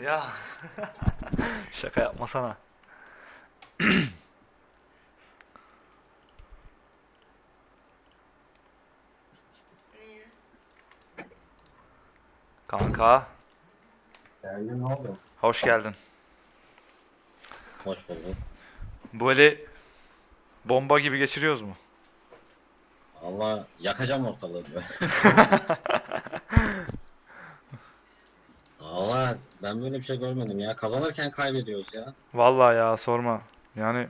Ya. Şaka yapmasana. Kanka, Geldi ne oldu? hoş geldin. Hoş bulduk. Böyle bomba gibi geçiriyoruz mu? Allah yakacağım ortalığı diyor. Allah ben böyle bir şey görmedim ya. Kazanırken kaybediyoruz ya. Vallahi ya sorma. Yani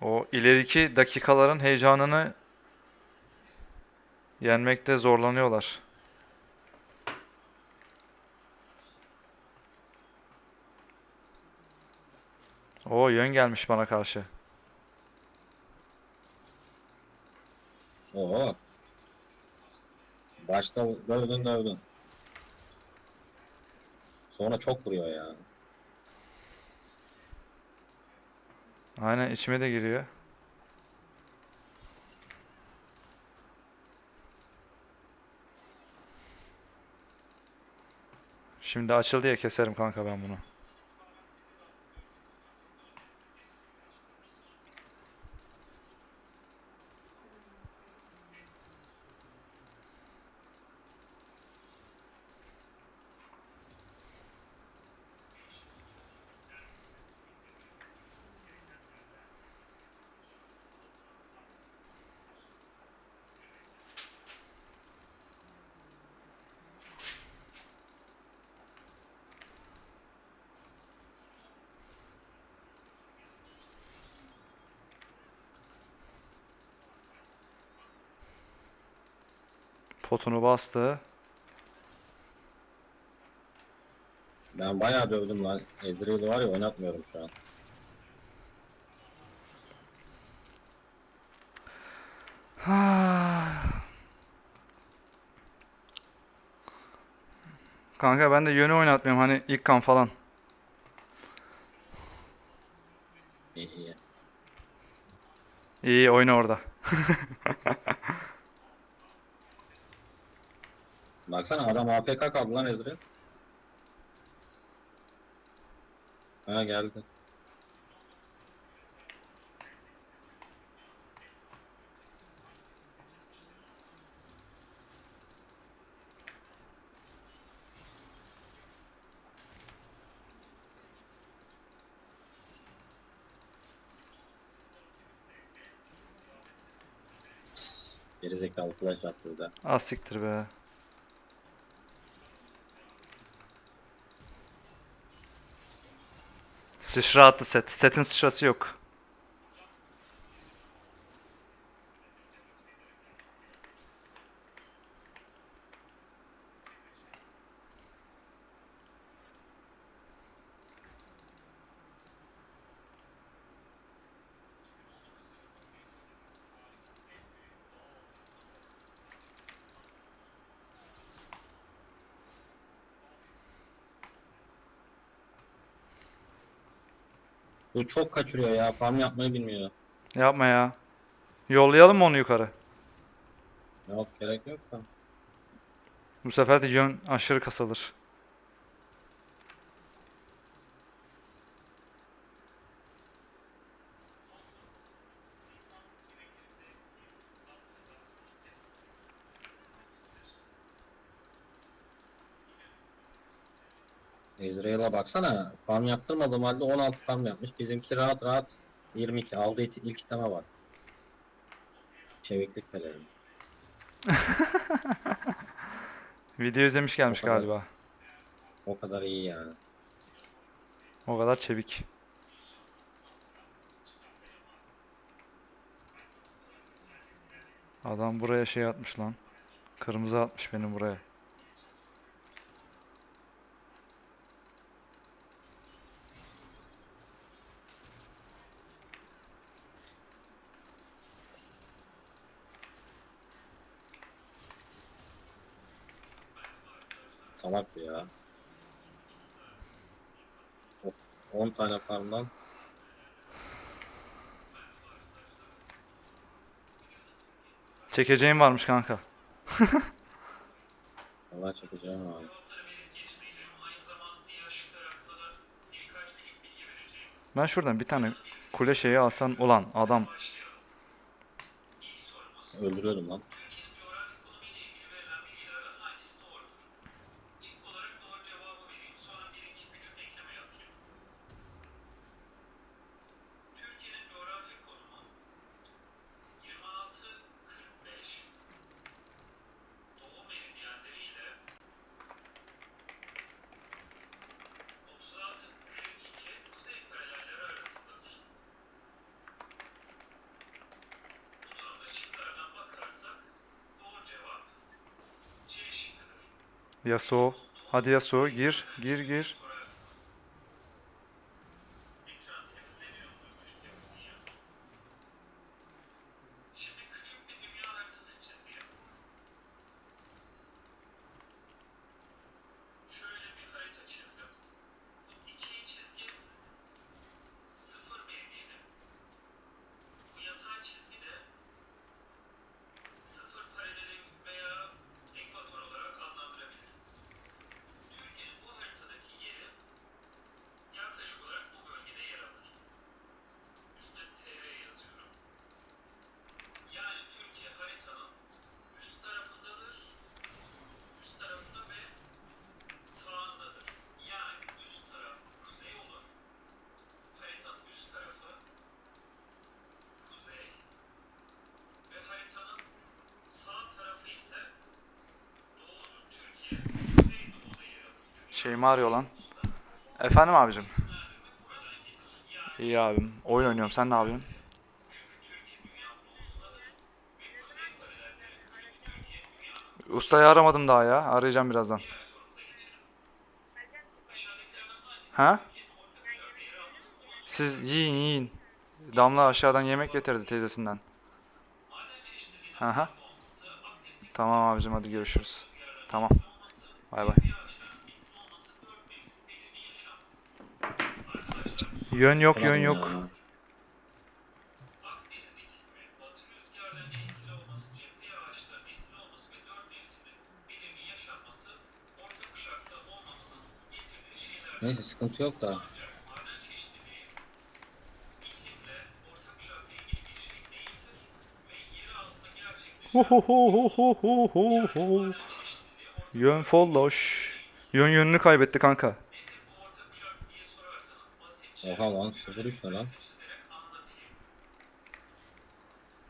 o ileriki dakikaların heyecanını yenmekte zorlanıyorlar. O yön gelmiş bana karşı. Oo. Başta dövdün dövdün. Sonra çok vuruyor ya. Aynen içime de giriyor. Şimdi açıldı ya keserim kanka ben bunu. Potunu bastı. Ben bayağı dövdüm lan. Ezreal'ı var ya oynatmıyorum şu an. Kanka ben de yönü oynatmıyorum hani ilk kan falan. İyi iyi. İyi oyna orada. Baksana adam AFK kaldı lan Ezreal. Ha geldi. Gerizekalı flash attı de. Az siktir be. Sıçra attı set. Setin sıçrası yok. Bu çok kaçırıyor ya. Farm yapmayı bilmiyor. Yapma ya. Yollayalım mı onu yukarı? Yok gerek yok da. Bu sefer de yön aşırı kasılır. Baksana. Farm yaptırmadığım halde 16 farm yapmış. Bizimki rahat rahat 22. Aldığı ilk iteme var. Çeviklik pelerin. Video izlemiş gelmiş O kadar. galiba. O kadar iyi yani. O kadar çevik. Adam buraya şey atmış lan. Kırmızı atmış benim buraya. Salak ya. O- 10 tane farmdan Çekeceğim varmış kanka. Allah çekeceğim abi. Ben şuradan bir tane kule şeyi alsam ulan adam Öldürüyordum lan. Yasuo. Hadi Yasuo gir gir gir. Alır. Şey mi arıyor lan? Efendim abicim. İyi abim. Oyun oynuyorum. Sen ne yapıyorsun? Ustayı aramadım daha ya. Arayacağım birazdan. Ha? Siz yiyin yiyin. Damla aşağıdan yemek getirdi teyzesinden. Aha. Tamam abicim hadi görüşürüz. Tamam. Bay bay. İlgili bir şey değildir ve yeri altında gerçekleşen Yön folloş. Yön yönünü kaybetti kanka. Oha lan 0-3 ne lan?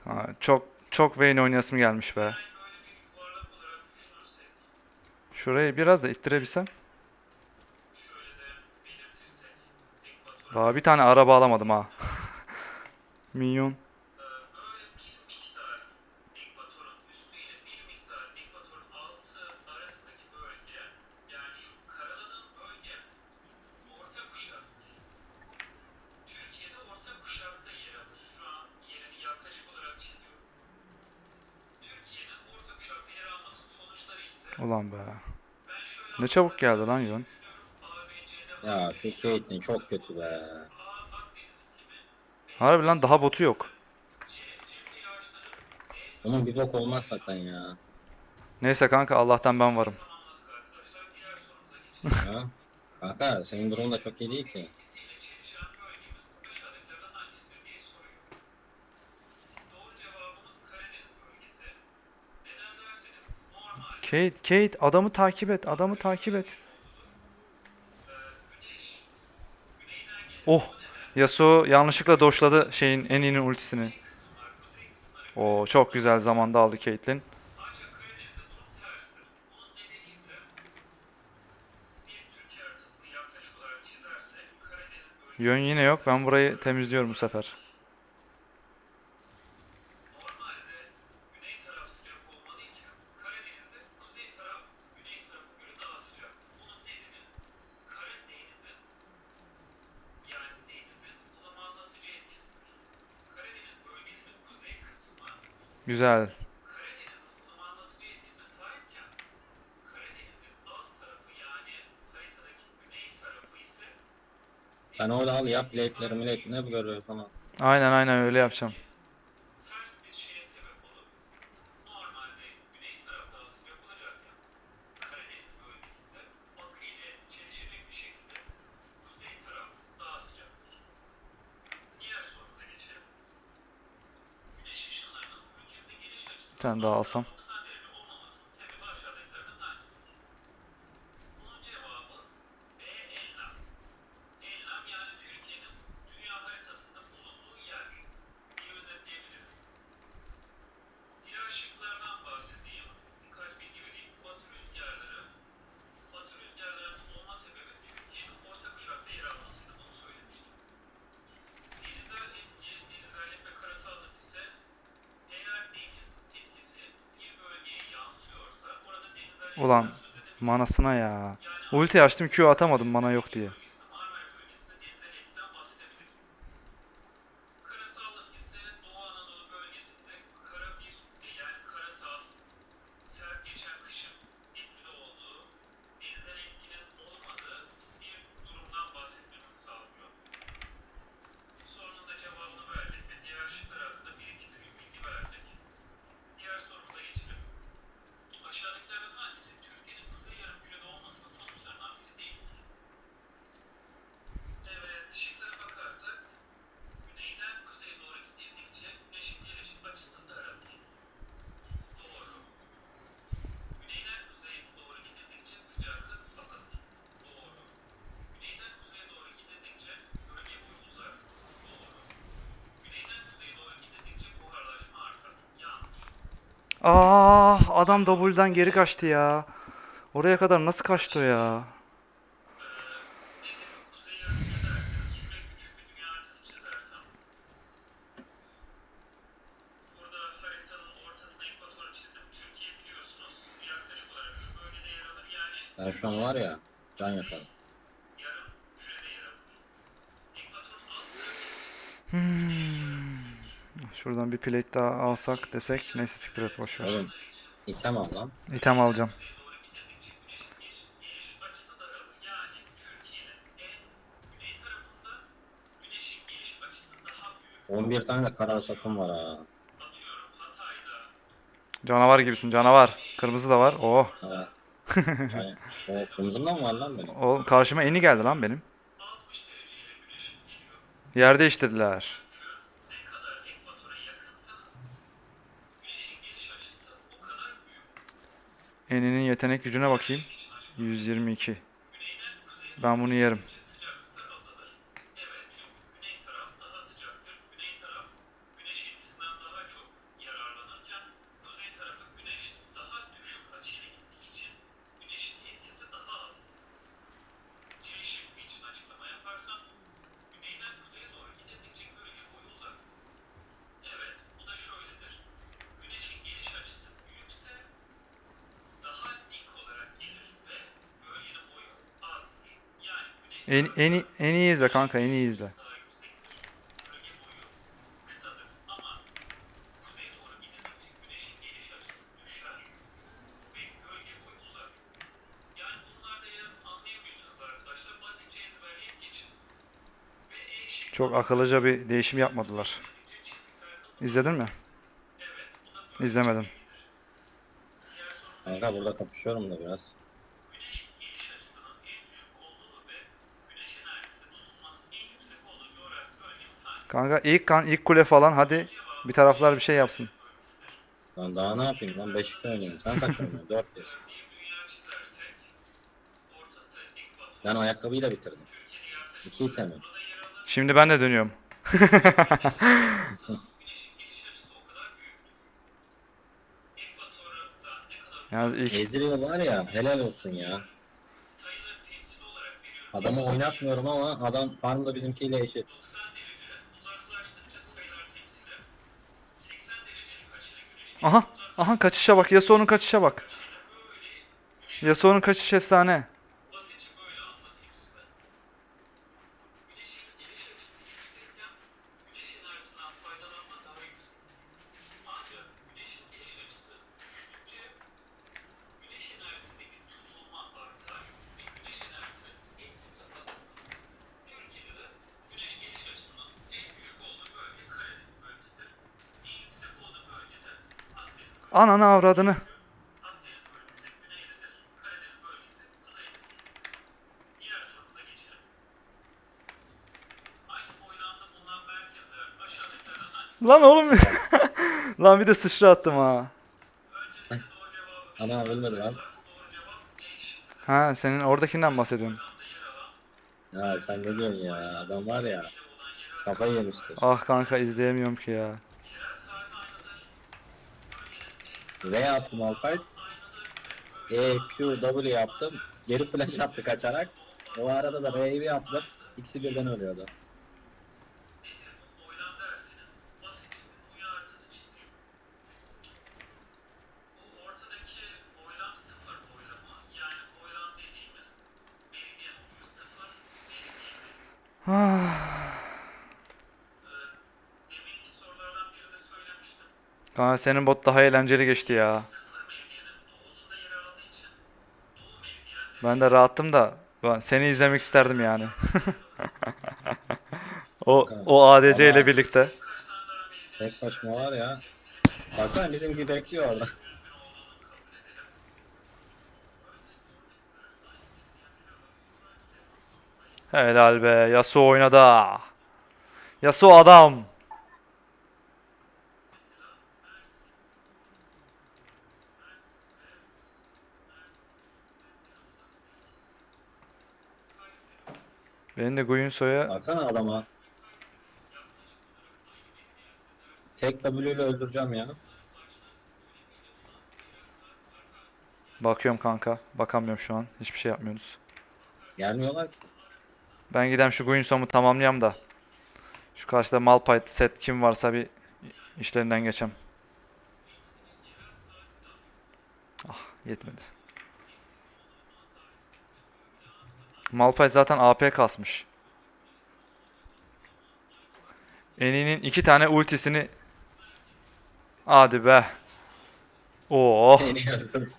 Ha, çok çok Vayne oynayasım gelmiş be. Şurayı biraz da ittirebilsem. Daha bir tane araba alamadım ha. Minyon. Ne çabuk geldi lan yön. Ya şu Caitlyn çok kötü be. Harbi lan daha botu yok. Onun bir bok olmaz zaten ya. Neyse kanka Allah'tan ben varım. Ha? Kanka senin durumun da çok iyi değil ki. Kate, Kate adamı takip et. Adamı takip et. Oh. Yasuo yanlışlıkla doşladı şeyin en iyinin ultisini. Oo çok güzel zamanda aldı Caitlyn. Yön yine yok. Ben burayı temizliyorum bu sefer. İse Sen orada al yap late'leri millet ne görüyor falan. Aynen aynen öyle yapacağım. tane daha alsam. Ulan manasına ya. Ulti açtım Q atamadım mana yok diye. Ah adam W'den geri kaçtı ya. Oraya kadar nasıl kaçtı ya? plate daha alsak desek neyse siktir et boşver. Oğlum item al lan. İtem alacağım. On bir tane de karar satım var ha. Canavar gibisin canavar. Kırmızı da var. Oh. Oo. Evet. o kırmızı da mı var lan benim? Oğlum karşıma eni geldi lan benim. Yer değiştirdiler. Eni'nin yetenek gücüne bakayım. 122. Ben bunu yerim. En, en, en iyi izle kanka en iyi izle. Çok akıllıca bir değişim yapmadılar. İzledin mi? İzlemedim. Kanka burada kapışıyorum da biraz. Kanka ilk kan ilk kule falan hadi bir taraflar bir şey yapsın. Lan daha ne yapayım lan Beşik'te oynuyorum. Sen kaç oynuyorsun? 4 1. Ben ayakkabıyla bitirdim. 2 itemim. Şimdi ben de dönüyorum. Yalnız ilk... Ezreal var ya helal olsun ya. Adamı oynatmıyorum ama adam farmda bizimkiyle eşit. Aha. Aha kaçışa bak. Yasuo'nun kaçışa bak. Yasuo'nun kaçış efsane. Ananı avradını. Lan oğlum. lan bir de sıçra attım ha. Ana ölmedi lan. Ha senin oradakinden bahsediyorum. Ya sen ne diyorsun ya? Adam var ya. Kafayı yemiştir. Ah kanka izleyemiyorum ki ya. R attım Alpayt. E, Q, W yaptım. Geri flash attı kaçarak. O arada da R'yi bir yaptım. İkisi birden ölüyordu. Kanka senin bot daha eğlenceli geçti ya. Ben de rahattım da ben seni izlemek isterdim yani. o o ADC ile birlikte. Tek başıma var ya. Baksana bizimki bekliyor orada. Helal be. Yasuo oynadı. Yasuo adam. Benim de Guinsoo'ya Baksana adama. Tek W ile öldüreceğim ya. bakıyorum kanka. Bakamıyorum şu an. Hiçbir şey yapmıyoruz. Gelmiyorlar ki. Ben gidem şu Guinsoo'mu tamamlayayım da. Şu karşıda Malphite set kim varsa bir işlerinden geçem. Ah yetmedi. Malphite zaten AP kasmış. Eni'nin iki tane ultisini Hadi be. Oo. Öldürdüm.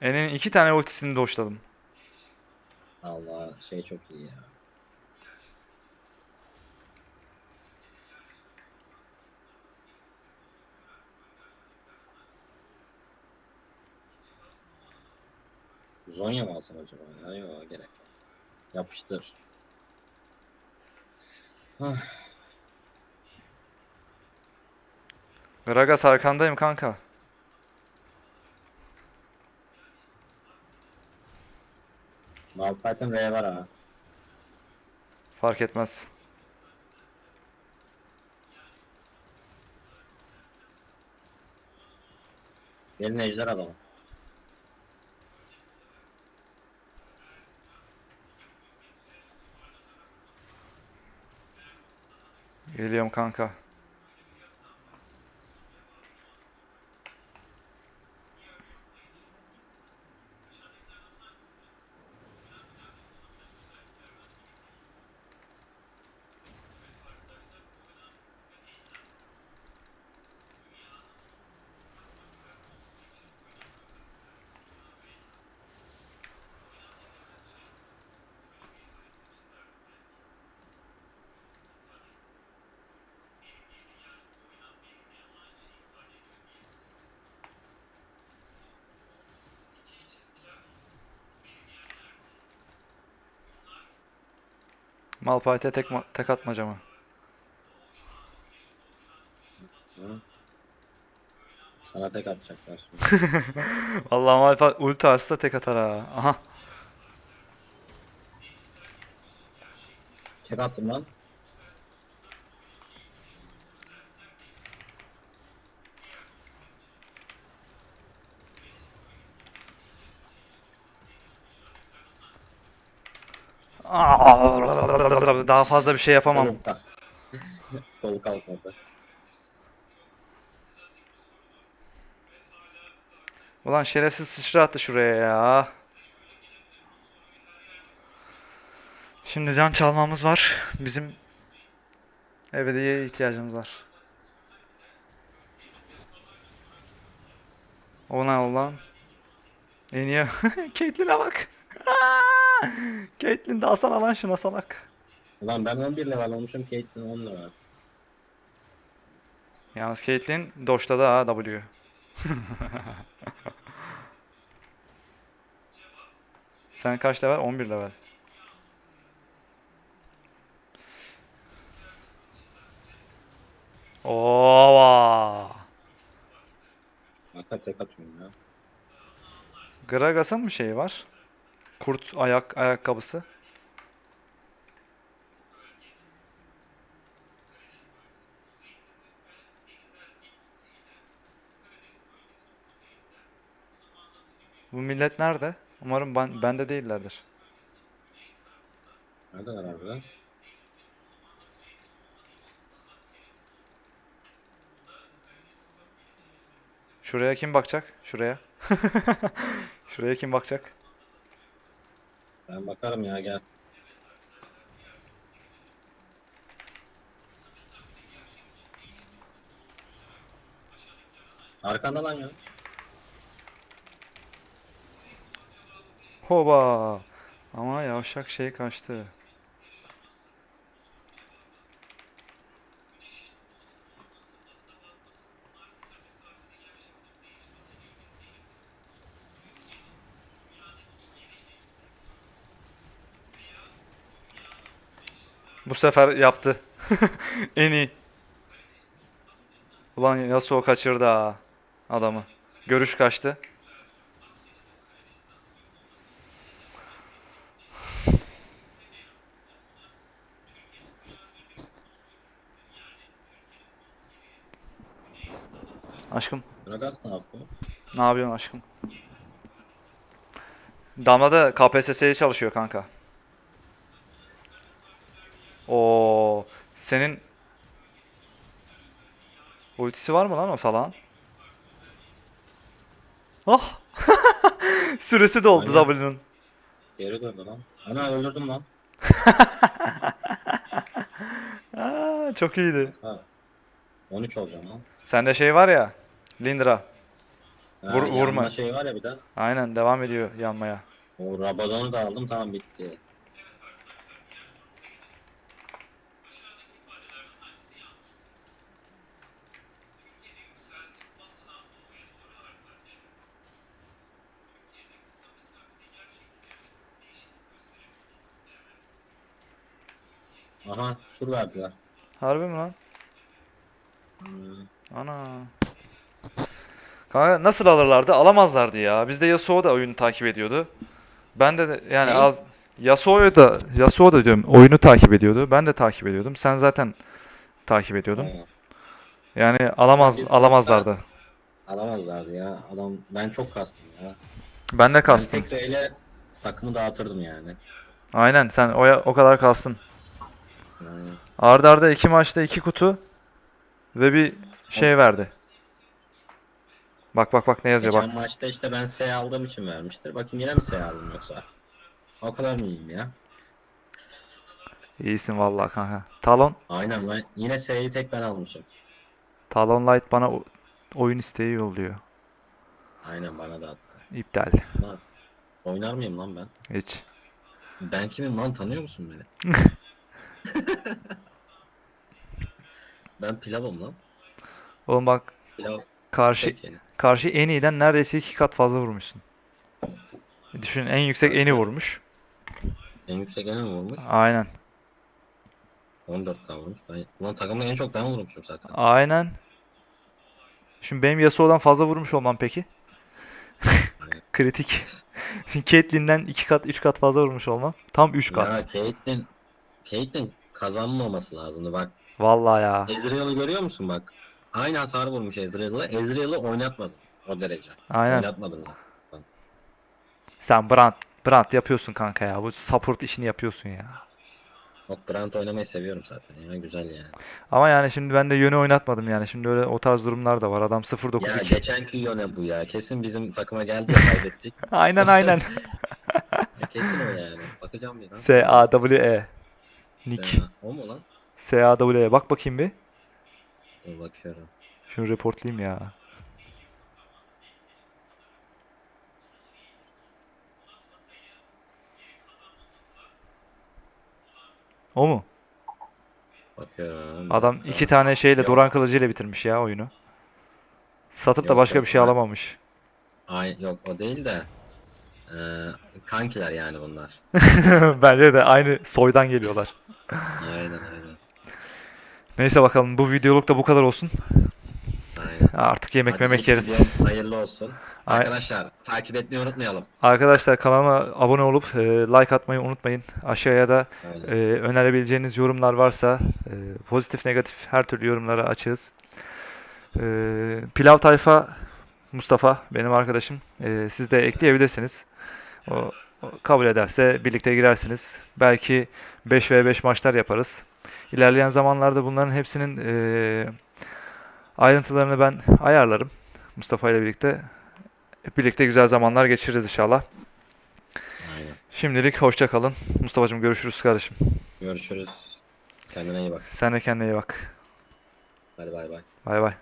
Eni'nin iki tane ultisini doşladım. Allah şey çok iyi ya. Zonya mı alsam acaba ya? Yok gerek yok. Yapıştır. Gragas arkandayım kanka. Malphite'ın R var ha. Fark etmez. Gelin ejder adamı. Geliyorum kanka. Malphite'e tek, tek atmaca mı? Sana tek atacaklar şimdi. Vallahi Malphite ulti atsa tek atar ha. Aha. Tek attım lan. Daha fazla bir şey yapamam. Kol kalkmadı. Ulan şerefsiz sıçra attı şuraya ya. Şimdi can çalmamız var. Bizim ebediye ihtiyacımız var. Ona ulan. En iyi. Caitlyn'e bak. Caitlyn de alsana lan şuna salak. Lan ben 11 level olmuşum Caitlyn 10 level. Yalnız Caitlyn Doş'ta da W. Sen kaç level? 11 level. Ova. Arka tek atıyorum ya. Gragas'ın mı şeyi var? Kurt ayak ayakkabısı. Bu millet nerede? Umarım ben, bende değillerdir. Neredeler harbiden? Şuraya kim bakacak? Şuraya. Şuraya kim bakacak? Ben bakarım ya gel. Arkanda lan ya. Hoba. Ama yavşak şey kaçtı. Bu sefer yaptı. en iyi. Ulan Yasuo kaçırdı ha adamı. Görüş kaçtı. Aşkım Gragas ne yapıyor? Ne yapıyorsun aşkım? Damla da KPSS'ye çalışıyor kanka. O senin ultisi var mı lan o salağın? Ah! Süresi doldu Aynen. W'nun. Geri döndü lan. Ana öldürdüm lan. Aa, çok iyiydi. Ha. 13 olacağım lan. Sende şey var ya. Lindra. Vur- vurma. yanma şey var ya bir de. Aynen devam ediyor yanmaya. O Rabadon'u da aldım tamam bitti. Aha sur verdiler. Harbi mi lan? Hmm. Ana. Kanka nasıl alırlardı? Alamazlardı ya. Bizde Yasuo da oyunu takip ediyordu. Ben de yani az Yasuo'yu da Yasuo da diyorum oyunu takip ediyordu. Ben de takip ediyordum. Sen zaten takip ediyordun. Yani alamaz Biz- alamazlardı. Alamazlardı ya. Adam ben çok kastım ya. Ben de kastım. Ben tek reyle takımı dağıtırdım yani. Aynen sen o o kadar kastın. Yani Arda arda iki maçta iki kutu ve bir şey verdi. Bak bak bak ne yazıyor bak. geçen maçta işte ben S aldığım için vermiştir. Bakayım yine mi S aldım yoksa? O kadar mı iyiyim ya? İyisin vallahi kanka. Talon Aynen ben yine S'yi tek ben almışım. Talon Light bana o- oyun isteği yolluyor. Aynen bana da attı. İptal. Lan, oynar mıyım lan ben? Hiç. Ben kimim lan tanıyor musun beni? ben pilavım lan. Oğlum bak Pilav karşı yani. karşı en iyiden neredeyse iki kat fazla vurmuşsun. Düşün en yüksek eni vurmuş. En yüksek en mi vurmuş? Aynen. 14 vurmuş. Ben, ulan takımda en çok ben vurmuşum zaten. Aynen. Şimdi benim Yasuo'dan fazla vurmuş olmam peki? Kritik. Caitlyn'den iki kat, üç kat fazla vurmuş olmam. Tam üç kat. Ya Caitlyn, Caitlyn kazanmaması lazımdı bak. Vallahi ya. Ezreal'ı görüyor musun bak? Aynı hasar vurmuş Ezreal'ı. Ezreal'ı oynatmadım o derece. Aynen. Oynatmadım ya. Sen Brand, Brand yapıyorsun kanka ya. Bu support işini yapıyorsun ya. Yok Grant oynamayı seviyorum zaten ya güzel yani. Ama yani şimdi ben de yönü oynatmadım yani. Şimdi öyle o tarz durumlar da var. Adam Ya 0.92. geçenki Yone bu ya. Kesin bizim takıma geldi ya kaybettik. Aynen aynen. Ya kesin o yani. Bakacağım bir lan. S A W E. Nick. Ya, O mu lan? S A W E. Bak bakayım bir. Dur bakıyorum. Şunu reportlayayım ya. O mu? Bakıyorum. Adam iki tane şeyle Yok. Doran kılıcıyla bitirmiş ya oyunu. Satıp da Yok, başka yok, bir şey ben- alamamış. Ay yok o değil de. Ee, kankiler yani bunlar. Bence de aynı soydan geliyorlar. Aynen aynen. Neyse bakalım bu videoluk da bu kadar olsun. Aynen. Artık yemek Hadi memek yeriz. Hayırlı olsun. Ay- Arkadaşlar takip etmeyi unutmayalım. Arkadaşlar kanalıma abone olup e, like atmayı unutmayın. Aşağıya da Aynen. e, önerebileceğiniz yorumlar varsa e, pozitif negatif her türlü yorumlara açığız. E, Pilav Tayfa Mustafa benim arkadaşım. E, siz de ekleyebilirsiniz. O, o kabul ederse birlikte girersiniz. Belki 5v5 maçlar yaparız. İlerleyen zamanlarda bunların hepsinin e, ayrıntılarını ben ayarlarım. Mustafa ile birlikte. Hep birlikte güzel zamanlar geçiririz inşallah. Aynen. Şimdilik hoşça kalın. Mustafa'cığım görüşürüz kardeşim. Görüşürüz. Kendine iyi bak. Sen de kendine iyi bak. Hadi bay bay. Bay bay.